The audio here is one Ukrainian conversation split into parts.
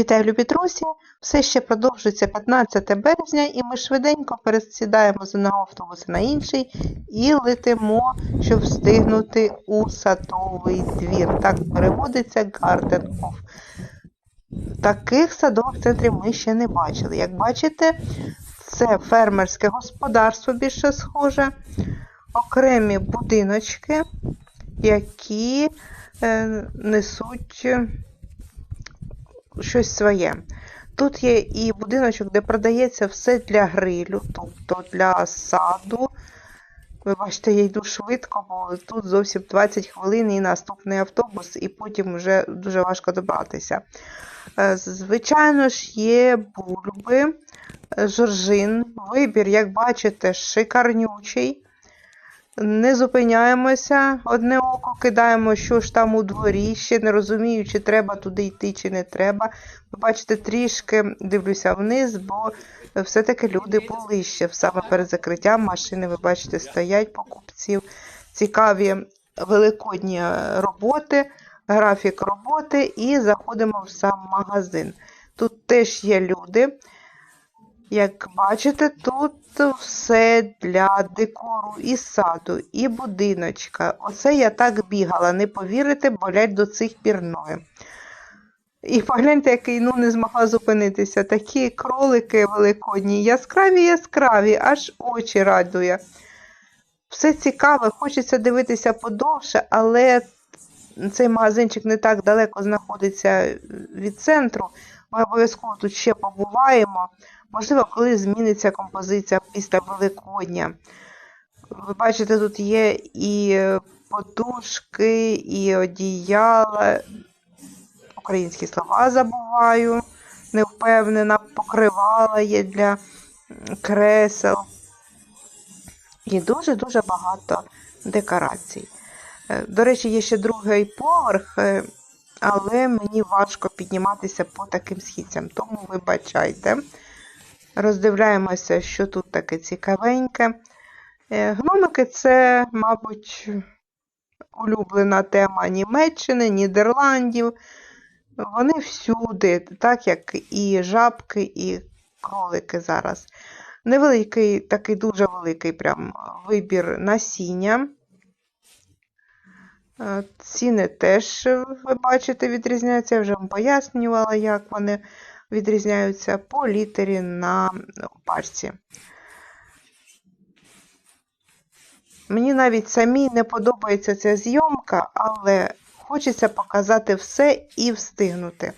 Вітаю, любі друзі! Все ще продовжується 15 березня, і ми швиденько пересідаємо з одного автобуса на інший і летимо, щоб встигнути у садовий двір. Так переводиться Гарденхоф. Таких садових центрів ми ще не бачили. Як бачите, це фермерське господарство більше схоже, окремі будиночки, які е, несуть щось своє. Тут є і будиночок, де продається все для грилю, тобто для саду. Ви бачите, я йду швидко, бо тут зовсім 20 хвилин і наступний автобус, і потім вже дуже важко добратися. Е, Звичайно ж, є бульби, е, жоржин. Вибір, як бачите, шикарнючий. Не зупиняємося, одне око кидаємо, що ж там у дворі, ще не розумію, чи треба туди йти, чи не треба. Ви бачите, трішки дивлюся вниз, бо все-таки люди були ще саме перед закриттям. Машини, ви бачите, стоять покупців. Цікаві великодні роботи, графік роботи, і заходимо в сам магазин. Тут теж є люди. Як бачите, тут все для декору і саду, і будиночка. Оце я так бігала, не повірите, болять до цих пір ноги. І погляньте, який ну не змогла зупинитися. Такі кролики великодні, яскраві, яскраві, аж очі радує. Все цікаве, хочеться дивитися подовше, але цей магазинчик не так далеко знаходиться від центру. Ми обов'язково тут ще побуваємо. Можливо, коли зміниться композиція після Великодня. Ви бачите, тут є і подушки, і одіяла. Українські слова забуваю. Не впевнена, покривала є для кресел. І дуже-дуже багато декорацій. До речі, є ще другий поверх, але мені важко підніматися по таким східцям, тому вибачайте. Роздивляємося, що тут таке цікавеньке. Гномики це, мабуть, улюблена тема Німеччини, Нідерландів. Вони всюди, так як і жабки, і кролики зараз. Невеликий, такий дуже великий прям вибір насіння. Ціни теж, ви бачите, відрізняються. Я вже вам пояснювала, як вони відрізняються по літері на пачці. Мені навіть самій не подобається ця зйомка, але хочеться показати все і встигнути.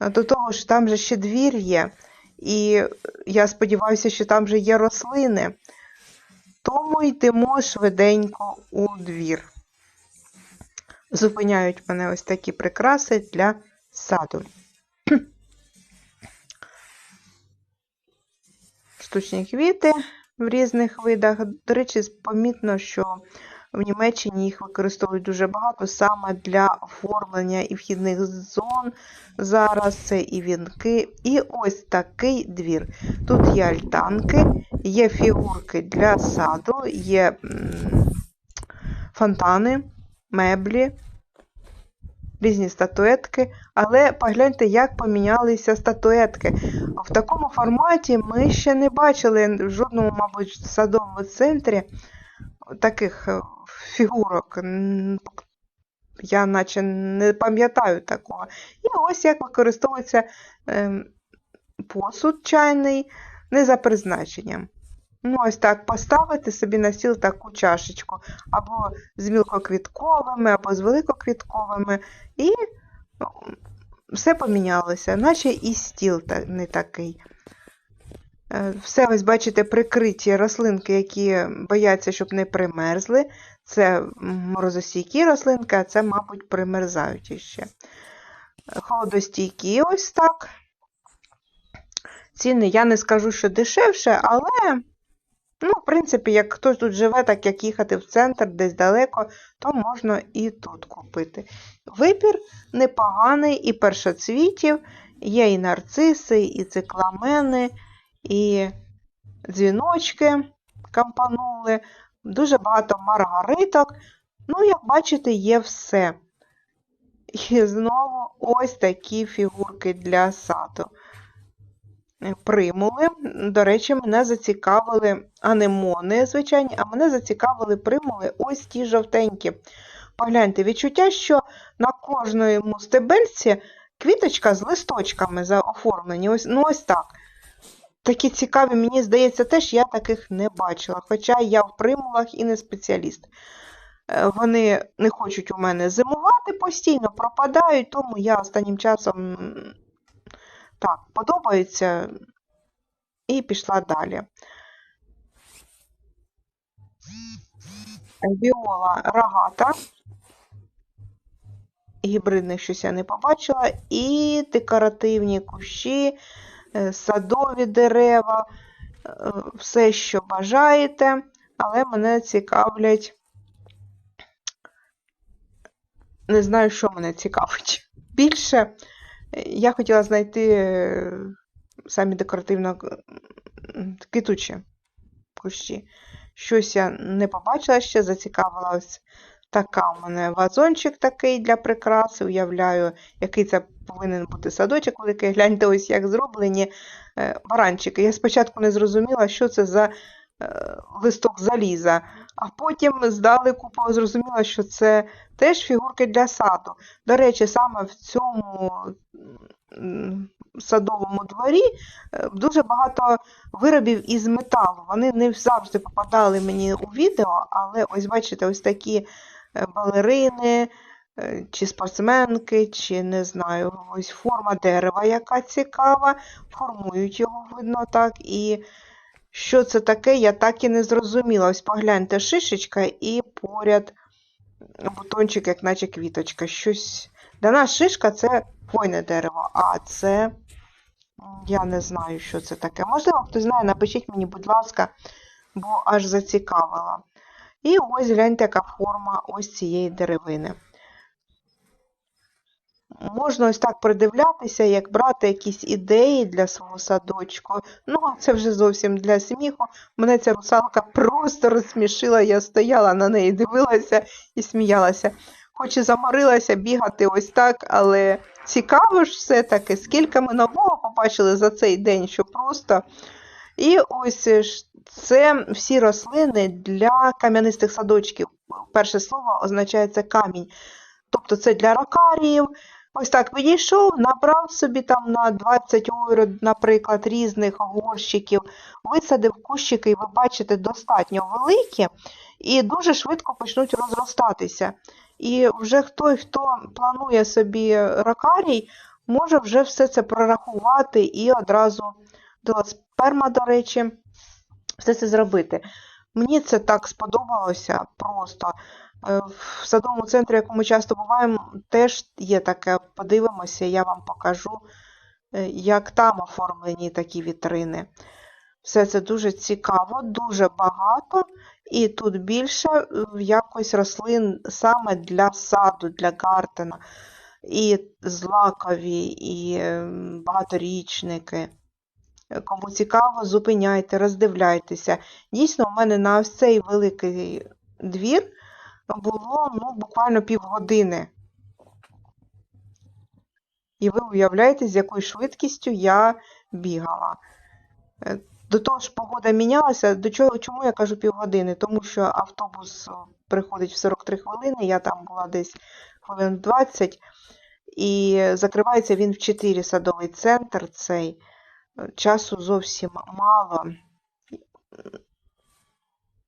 До того ж, там же ще двір є, і я сподіваюся, що там вже є рослини. Тому йдемо швиденько у двір. Зупиняють мене ось такі прикраси для саду. штучні квіти в різних видах. До речі, помітно, що в Німеччині їх використовують дуже багато саме для оформлення і вхідних зон. Зараз це і вінки. І ось такий двір. Тут є альтанки, є фігурки для саду, є фонтани, меблі різні статуетки, але погляньте, як помінялися статуетки. В такому форматі ми ще не бачили в жодному, мабуть, садовому центрі таких е, фігурок. Я наче не пам'ятаю такого. І ось як використовується ем, посуд чайний не за призначенням. Ну, ось так поставити собі на стіл таку чашечку, або з мілкоквітковими, або з великоквітковими, і ну, все помінялося, наче і стіл не такий. Е, все, ось, бачите, прикриті рослинки, які бояться, щоб не примерзли. Це морозостійкі рослинки, а це, мабуть, примерзають іще. Холодостійкі ось так. Ціни я не скажу, що дешевше, але Ну, в принципі, як хтось тут живе, так як їхати в центр десь далеко, то можна і тут купити. Вибір непоганий і першоцвітів, є і нарциси, і цикламени, і дзвіночки кампанули, дуже багато маргариток. Ну, як бачите, є все. І знову ось такі фігурки для саду. Примули. До речі, мене зацікавили анемони, звичайні, а мене зацікавили примули ось ті жовтенькі. Погляньте, відчуття, що на кожному стебельці квіточка з листочками заоформлені. Ось, ну ось так. Такі цікаві, мені здається, теж я таких не бачила. Хоча я в примулах і не спеціаліст. Е, Вони не хочуть у мене зимувати, постійно пропадають, тому я останнім часом так, подобається і пішла далі. Віола рогата. Гібридних щось я не побачила. І декоративні кущі, е, садові дерева, е, все, що бажаєте, але мене цікавлять. Не знаю, що мене цікавить. Більше я хотіла знайти е, самі декоративно м, квітучі кущі. Щось я не побачила ще, зацікавила така у мене вазончик такий для прикраси. Уявляю, який це повинен бути садочок великий. Гляньте, ось як зроблені е, баранчики. Я спочатку не зрозуміла, що це за е, листок заліза, а потім здалеку зрозуміла, що це теж фігурки для саду. До речі, саме в цьому садовому дворі е, дуже багато виробів із металу. Вони не завжди попадали мені у відео, але ось бачите, ось такі е, балерини, е, чи спортсменки, чи не знаю, ось форма дерева, яка цікава, формують його, видно так. І що це таке, я так і не зрозуміла. Ось погляньте, шишечка і поряд бутончик, як наче квіточка. Щось. Для нас шишка це хвойне дерево, а це я не знаю, що це таке. Можливо, хтось знає, напишіть мені, будь ласка, бо аж зацікавила. І ось гляньте, яка форма ось цієї деревини. Можна ось так придивлятися, як брати якісь ідеї для свого садочку. Ну, це вже зовсім для сміху. Мене ця русалка просто розсмішила. Я стояла на неї, дивилася і сміялася. Хоч і заморилася бігати ось так, але цікаво ж все-таки, скільки ми нового побачили за цей день, що просто. І ось це всі рослини для кам'янистих садочків. Перше слово означає це камінь. Тобто це для ракаріїв. Ось так підійшов, набрав собі там на 20 євро, наприклад, різних горщиків, висадив кущики, і ви бачите, достатньо великі, і дуже швидко почнуть розростатися. І вже хто, хто планує собі ракарій, може вже все це прорахувати і одразу до сперма, до речі, все це зробити. Мені це так сподобалося просто. Е, В садовому центрі, якому ми часто буваємо, теж є таке. Подивимося, я вам покажу, е, як там оформлені такі вітрини. Все це дуже цікаво, дуже багато, і тут більше е, якось рослин саме для саду, для гартена. І злакові, і е, багаторічники. Кому цікаво, зупиняйте, роздивляйтеся. Дійсно, у мене на цей великий двір було ну, буквально півгодини. І ви уявляєте, з якою швидкістю я бігала. Е, До того ж, погода мінялася. До чого, чому я кажу півгодини? Тому що автобус приходить в 43 хвилини, я там була десь хвилин 20, і закривається він в 4 садовий центр цей. Е, Часу зовсім мало.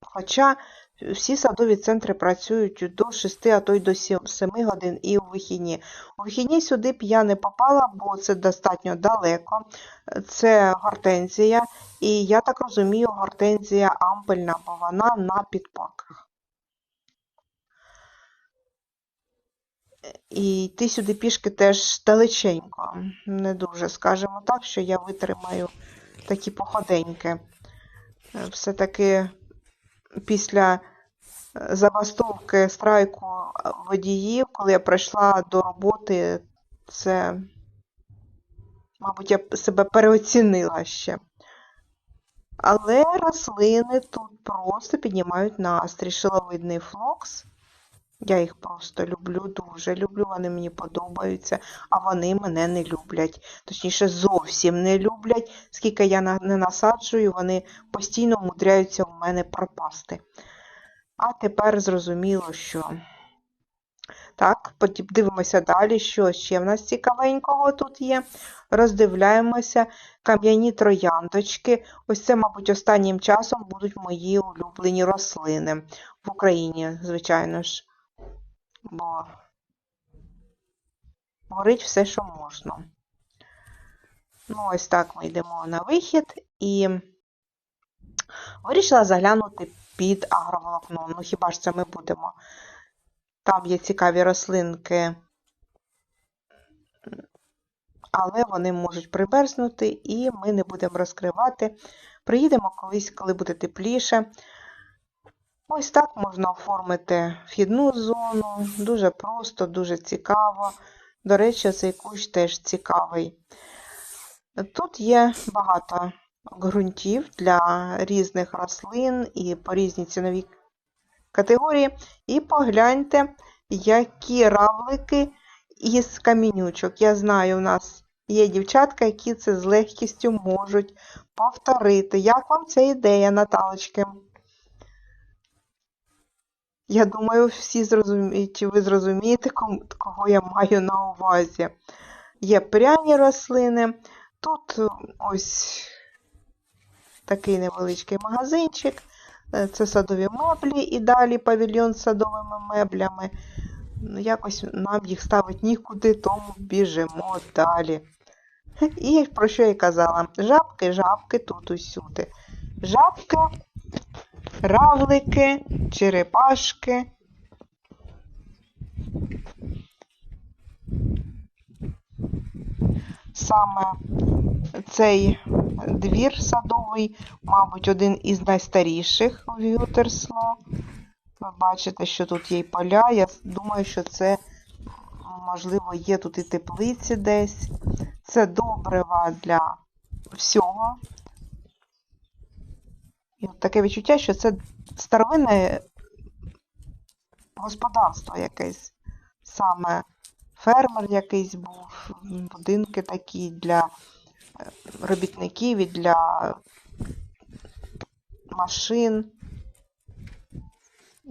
Хоча всі садові центри працюють до 6, а то й до 7 годин і у вихідні. У вихідні сюди б я не попала, бо це достатньо далеко. Це гортензія, і я так розумію, гортензія ампельна, бо вона на підпорках. І йти сюди пішки теж далеченько. Не дуже, скажімо так, що я витримаю такі походеньки. Все-таки після забастовки страйку водіїв, коли я прийшла до роботи, це, мабуть, я себе переоцінила ще. Але рослини тут просто піднімають настрій. Шиловидний флокс. Я їх просто люблю, дуже люблю, вони мені подобаються, а вони мене не люблять. Точніше, зовсім не люблять. Скільки я не насаджую, вони постійно мудряються у мене пропасти. А тепер зрозуміло, що. Так, дивимося далі, що ще в нас цікавенького тут є. Роздивляємося кам'яні трояндочки. Ось це, мабуть, останнім часом будуть мої улюблені рослини в Україні, звичайно ж. Бо горить все, що можна. Ну, ось так ми йдемо на вихід і вирішила заглянути під агроволокно. Ну, хіба ж це ми будемо? Там є цікаві рослинки, але вони можуть примерзнути, і ми не будемо розкривати. Приїдемо колись, коли буде тепліше. Ось так можна оформити вхідну зону. Дуже просто, дуже цікаво. До речі, цей кущ теж цікавий. Тут є багато ґрунтів для різних рослин і по різній ціновій категорії. І погляньте, які равлики із камінючок. Я знаю, у нас є дівчатка, які це з легкістю можуть повторити. Як вам ця ідея, Наталочки? Я думаю, всі зрозуміють, ви зрозумієте, кого я маю на увазі. Є пряні рослини. Тут ось такий невеличкий магазинчик. Е, Це садові меблі і далі павільйон з садовими меблями. Ну, Якось нам їх ставить нікуди, тому біжимо далі. І про що я казала? Жабки, жабки тут усюди. Жабки, равлики, черепашки. Саме цей двір садовий, мабуть, один із найстаріших в Вютерсло. Ви бачите, що тут є й поля. Я думаю, що це, можливо, є тут і теплиці десь. Це добрива для всього. І от таке відчуття, що це старовинне господарство якесь. Саме фермер якийсь був, будинки такі для робітників і для машин.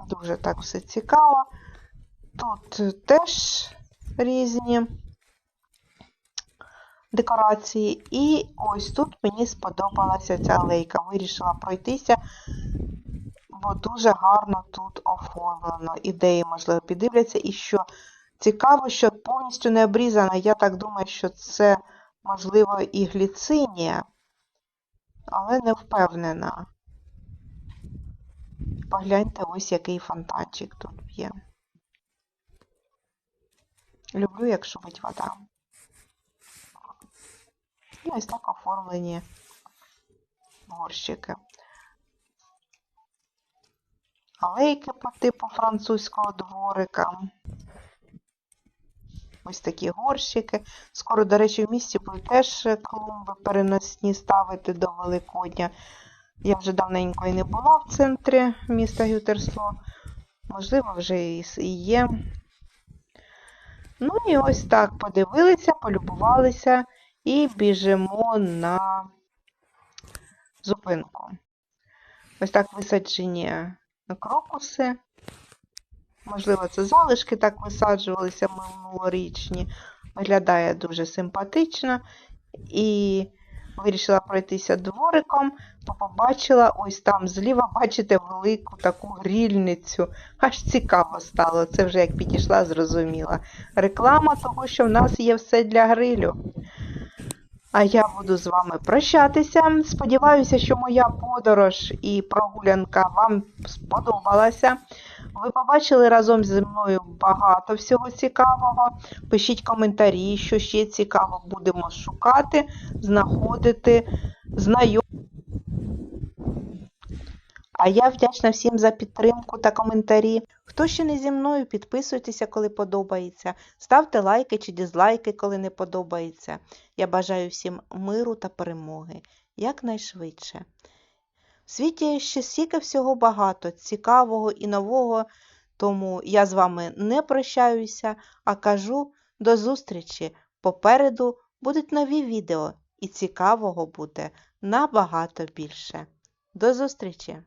Дуже так все цікаво. Тут теж різні декорації. І ось тут мені сподобалася ця алейка. Вирішила пройтися, бо дуже гарно тут оформлено. Ідеї, можливо, піддивляться. І що цікаво, що повністю не обрізана. Я так думаю, що це, можливо, і гліцинія, але не впевнена. Погляньте, ось який фонтанчик тут є. Люблю, як шумить вода. І ось так оформлені горщики. Алейки по типу французького дворика. Ось такі горщики. Скоро, до речі, в місті будуть теж клумби переносні ставити до Великодня. Я вже давненько і не була в центрі міста Гютерсло. Можливо, вже і є. Ну і ось так подивилися, полюбувалися і біжимо на зупинку. Ось так висаджені крокуси. Можливо, це залишки так висаджувалися минулорічні. Виглядає дуже симпатично. І вирішила пройтися двориком, то побачила ось там зліва, бачите, велику таку грільницю. Аж цікаво стало. Це вже як підійшла, зрозуміла. Реклама того, що в нас є все для грилю. А я буду з вами прощатися. Сподіваюся, що моя подорож і прогулянка вам сподобалася. Ви побачили разом зі мною багато всього цікавого. Пишіть коментарі, що ще цікаво будемо шукати, знаходити, знайомити. А я вдячна всім за підтримку та коментарі. Хто ще не зі мною, підписуйтеся, коли подобається. Ставте лайки чи дізлайки, коли не подобається. Я бажаю всім миру та перемоги якнайшвидше. В світі ще стільки всього багато, цікавого і нового, Тому я з вами не прощаюся, а кажу до зустрічі. Попереду будуть нові відео, і цікавого буде набагато більше. До зустрічі!